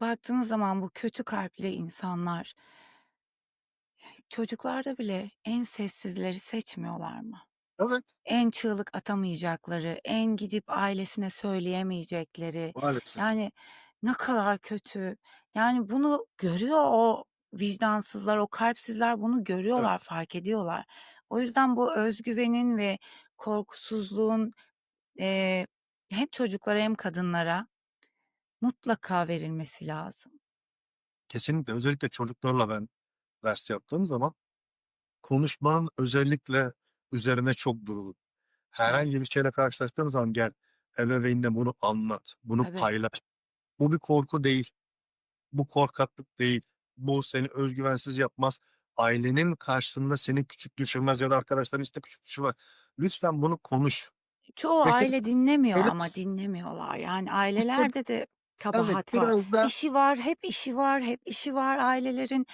baktığınız zaman bu kötü kalpli insanlar çocuklarda bile en sessizleri seçmiyorlar mı? Evet. En çığlık atamayacakları, en gidip ailesine söyleyemeyecekleri, Maalesef. yani ne kadar kötü. Yani bunu görüyor o vicdansızlar, o kalpsizler bunu Evet. görüyorlar, fark ediyorlar. O yüzden bu öz güvenin ve korkusuzluğun, eee, hem çocuklara hem kadınlara mutlaka verilmesi lazım. Kesinlikle. Özellikle çocuklarla ben ders yaptığım zaman konuşmanın özellikle üzerine çok dururum. Herhangi Evet. bir şeyle karşılaştığım zaman gel ebeveynine bunu anlat, bunu Tabii. paylaş. Bu bir korku değil. Bu korkaklık değil. Bu seni öz güvensiz yapmaz. Ailenin karşısında seni küçük düşürmez ya da arkadaşların işte küçük düşürmez. Lütfen bunu konuş. Çoğu Peki aile dinlemiyor ama Evet. dinlemiyorlar. Yani İşte ailelerde de Evet, kabahat var. biraz da İşi var, hep işi var, hep işi var ailelerin.